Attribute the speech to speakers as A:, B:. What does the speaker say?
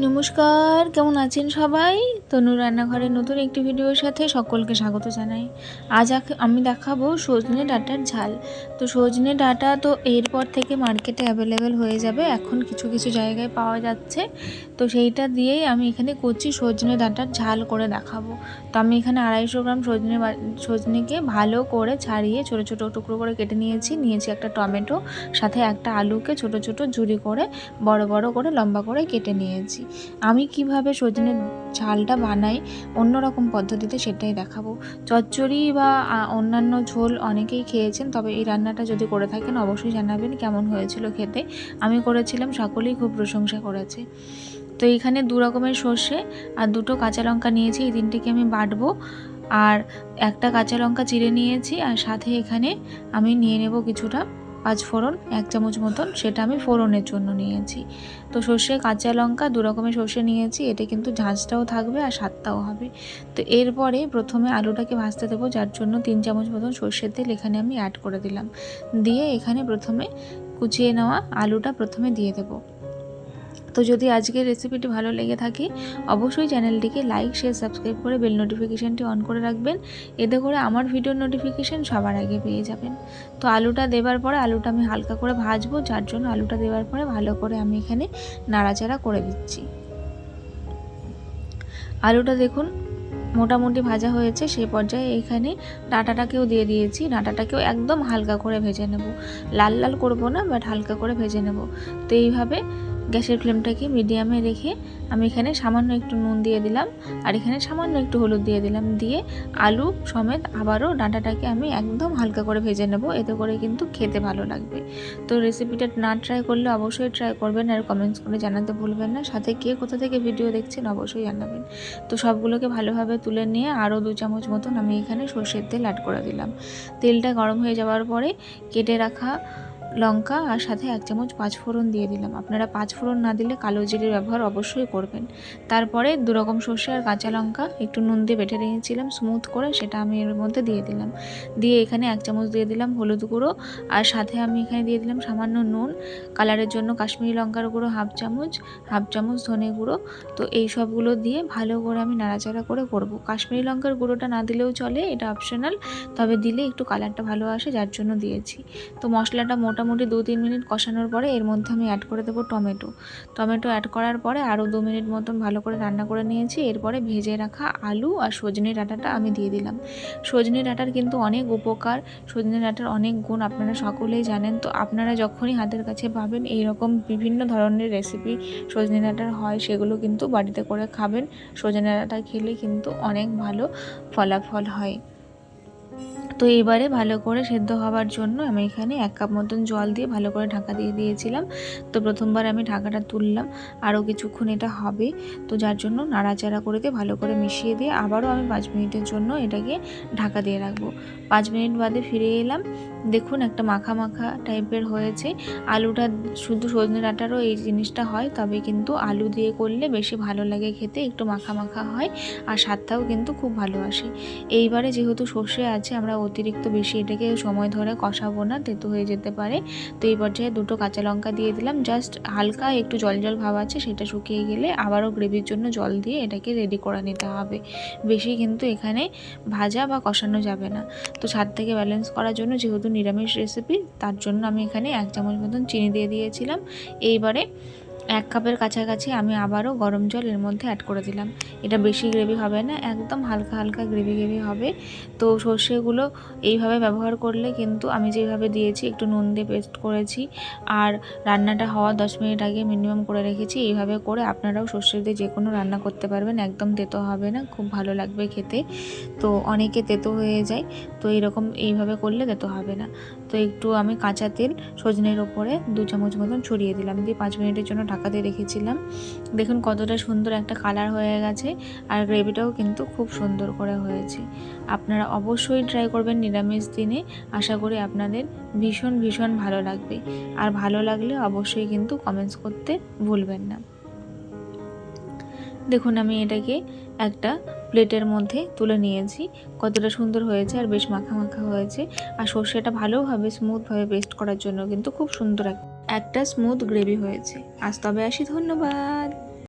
A: নমস্কার, কেমন আছেন সবাই? তনু রান্নাঘরের নতুন একটি ভিডিওর সাথে সকলকে স্বাগত জানাই। আজ আমি দেখাবো সজনে ডাঁটার ঝাল। তো সজনে ডাঁটা তো এরপর থেকে মার্কেটে অ্যাভেলেবেল হয়ে যাবে, এখন কিছু কিছু জায়গায় পাওয়া যাচ্ছে। তো সেইটা দিয়েই আমি এখানে কচি সজনে ডাঁটার ঝাল করে দেখাবো। তো আমি এখানে আড়াইশো গ্রাম সজনে সজনেকে ভালো করে ছাড়িয়ে ছোটো ছোটো টুকরো করে কেটে নিয়েছি। নিয়েছি একটা টমেটো, সাথে একটা আলুকে ছোট ছোট ঝুরি করে বড় বড় করে লম্বা করে কেটে নিয়েছি। আমি কীভাবে সজনের ঝালটা বানাই অন্যরকম পদ্ধতিতে সেটাই দেখাবো। চচ্চড়ি বা অন্যান্য ঝোল অনেকেই খেয়েছেন, তবে এই রান্নাটা যদি করে থাকেন অবশ্যই জানাবেন কেমন হয়েছিল খেতে। আমি করেছিলাম, সকলেই খুব প্রশংসা করেছে। তো এখানে দু রকমের সর্ষে আর দুটো কাঁচা লঙ্কা নিয়েছি, এই তিনটেকে আমি বাটবো। আর একটা কাঁচা লঙ্কা চিড়ে নিয়েছি, আর সাথে এখানে আমি নিয়ে নেব কিছুটা পাঁচ ফোড়ন এক চামচ মতন, সেটা আমি ফোড়নের জন্য নিয়েছি। তো সর্ষে, কাঁচা লঙ্কা, দু রকমের সর্ষে নিয়েছি এটা কিন্তু ঝাঁঝটাও থাকবে আর স্বাদটাও হবে। তো এরপরে প্রথমে আলুটাকে ভাজতে দেবো, যার জন্য তিন চামচ মতন সর্ষের তেল এখানে আমি অ্যাড করে দিলাম। দিয়ে এখানে প্রথমে কুচিয়ে নেওয়া আলুটা প্রথমে দিয়ে দেবো। তো যদি আজকের রেসিপিটি ভালো লেগে থাকে, অবশ্যই চ্যানেলটিকে লাইক শেয়ার সাবস্ক্রাইব করে বেল নোটিফিকেশানটি অন করে রাখবেন। এতে করে আমার ভিডিওর নোটিফিকেশান সবার আগে পেয়ে যাবেন। তো আলুটা দেবার পরে আলুটা আমি হালকা করে ভাজবো, যার জন্য আলুটা দেওয়ার পরে ভালো করে আমি এখানে নাড়াচাড়া করে দিচ্ছি। আলুটা দেখুন মোটামুটি ভাজা হয়েছে সেই পর্যায়ে এখানে ডাঁটাটাকেও দিয়ে দিয়েছি। ডাঁটাটাকেও একদম হালকা করে ভেজে নেব। লাল লাল করব না বাট হালকা করে ভেজে নেব। তো এইভাবে গ্যাসের ফ্লেমটাকে মিডিয়ামে রেখে আমি এখানে সামান্য একটু নুন দিয়ে দিলাম আর এখানে সামান্য একটু হলুদ দিয়ে দিলাম, দিয়ে আলু সমেত আবারও ডাঁটাটাকে আমি একদম হালকা করে ভেজে নেব, এতে করে কিন্তু খেতে ভালো লাগবে। তো রেসিপিটা না ট্রাই করলে অবশ্যই ট্রাই করবেন আর কমেন্টস করে জানাতে ভুলবেন না। সাথে কে কোথা থেকে ভিডিও দেখছেন অবশ্যই জানাবেন। তো সবগুলোকে ভালোভাবে তুলে নিয়ে আরও দু চামচ মতন আমি এখানে সর্ষের তেল অ্যাড করে দিলাম। তেলটা গরম হয়ে যাওয়ার পরে কেটে রাখা লঙ্কা আর সাথে এক চামচ পাঁচফোড়ন দিয়ে দিলাম। আপনারা পাঁচফোড়ন না দিলে কালো জিরের ব্যবহার অবশ্যই করবেন। তারপরে দু রকম সর্ষে আর কাঁচা লঙ্কা একটু নুন দিয়ে বেটে রেখেছিলাম স্মুথ করে সেটা আমি এর মধ্যে দিয়ে দিলাম। দিয়ে এখানে এক চামচ দিয়ে দিলাম হলুদ গুঁড়ো আর সাথে আমি এখানে দিয়ে দিলাম সামান্য নুন। কালারের জন্য কাশ্মীরি লঙ্কার গুঁড়ো হাফ চামচ হাফ চামচ ধনে গুঁড়ো। তো এই সবগুলো দিয়ে ভালো করে আমি নাড়াচাড়া করে করব। কাশ্মীরি লঙ্কার গুঁড়োটা না দিলেও চলে, এটা অপশনাল তবে দিলে একটু কালারটা ভালো আসে, যার জন্য দিয়েছি। তো মশলাটা মোটামুটি দু তিন মিনিট কষানোর পরে এর মধ্যে আমি অ্যাড করে দেবো টমেটো। টমেটো অ্যাড করার পরে আরও দু মিনিট মতন ভালো করে রান্না করে নিয়েছি। এরপরে ভেজে রাখা আলু আর সজনে ডাঁটাটা আমি দিয়ে দিলাম। সজনে ডাঁটার কিন্তু অনেক উপকার। সজনে ডাঁটার অনেক গুণ আপনারা সকলেই জানেন। তো আপনারা যখনই হাতের কাছে পাবেন এই রকম বিভিন্ন ধরনের রেসিপি সজনে ডাঁটার হয়, সেগুলো কিন্তু বাড়িতে করে খাবেন। সজনে ডাঁটা খেলে কিন্তু অনেক ভালো ফলাফল হয়। তো এবারে ভালো করে সেদ্ধ হওয়ার জন্য আমি এখানে এক কাপ মতন জল দিয়ে ভালো করে ঢাকা দিয়ে দিয়েছিলাম। তো প্রথমবার আমি ঢাকাটা তুললাম, আরও কিছুক্ষণ এটা হবে। তো যার জন্য নাড়াচাড়া করে দিয়ে ভালো করে মিশিয়ে দিয়ে আবারও আমি পাঁচ মিনিটের জন্য এটাকে ঢাকা দিয়ে রাখব। পাঁচ মিনিট বাদে ফিরে এলাম। দেখুন একটা মাখা মাখা টাইপের হয়েছে। আলুটা শুধু সজনে ডাঁটারও এই জিনিসটা হয়, তবে কিন্তু আলু দিয়ে করলে বেশি ভালো লাগে খেতে, একটু মাখা মাখা হয়, আর স্বাদটাও কিন্তু খুব ভালো আসে। এইবারে যেহেতু সর্ষে আছে, আমরা অতিরিক্ত বেশি এটাকে সময় ধরে কষাবো না, তেতো হয়ে যেতে পারে। তো এই পর্যায়ে দুটো কাঁচা লঙ্কা দিয়ে দিলাম। জাস্ট হালকা একটু জল জল ভাব আছে, সেটা শুকিয়ে গেলে আবারও গ্রেভির জন্য জল দিয়ে এটাকে রেডি করে নিতে হবে। বেশি কিন্তু এখানে ভাজা বা কষানো যাবে না। তো স্বাদ থেকে ব্যালেন্স করার জন্য যেহেতু নিরামিষ রেসিপি তার জন্য আমি এখানে এক চামচ মতন চিনি দিয়ে দিয়েছিলাম। এইবারে এক কাপের কাছাকাছি আমি আবারও গরম জল এর মধ্যে অ্যাড করে দিলাম। এটা বেশি গ্রেভি হবে না, একদম হালকা হালকা গ্রেভি গ্রেভি হবে। তো সর্ষেগুলো এইভাবে ব্যবহার করলে কিন্তু আমি যেভাবে দিয়েছি, একটু নুন দিয়ে পেস্ট করেছি আর রান্নাটা হওয়া দশ মিনিট আগে মিনিমাম করে রেখেছি। এইভাবে করে আপনারাও সর্ষে দিয়ে যে কোনো রান্না করতে পারবেন, একদম তেতো হবে না, খুব ভালো লাগবে খেতে। তো অনেকে তেতো হয়ে যায়, তো এরকম এইভাবে করলে তেতো হবে না। তো একটু আমি কাঁচা তেল সজনের ওপরে দু চামচ মতন ছড়িয়ে দিলাম, দিয়ে পাঁচ মিনিটের জন্য ঢাকা দিয়ে রেখেছিলাম। দেখুন কতটা সুন্দর একটা কালার হয়ে গেছে আর গ্রেভিটাও কিন্তু খুব সুন্দর করে হয়েছে। আপনারা অবশ্যই ট্রাই করবেন নিরামিষ দিনে। আশা করি আপনাদের ভীষণ ভীষণ ভালো লাগবে। আর ভালো লাগলে অবশ্যই কিন্তু কমেন্টস করতে ভুলবেন না। দেখুন আমি এটাকে একটা প্লেটের মধ্যে তুলে নিয়েছি। কতটা সুন্দর হয়েছে আর বেশ মাখা মাখা হয়েছে। আর সর্ষেটা ভালোভাবে স্মুথভাবে পেস্ট করার জন্য কিন্তু খুব সুন্দর এক- একটা স্মুথ গ্রেভি হয়েছে। আজ তবে আসি ধন্যবাদ।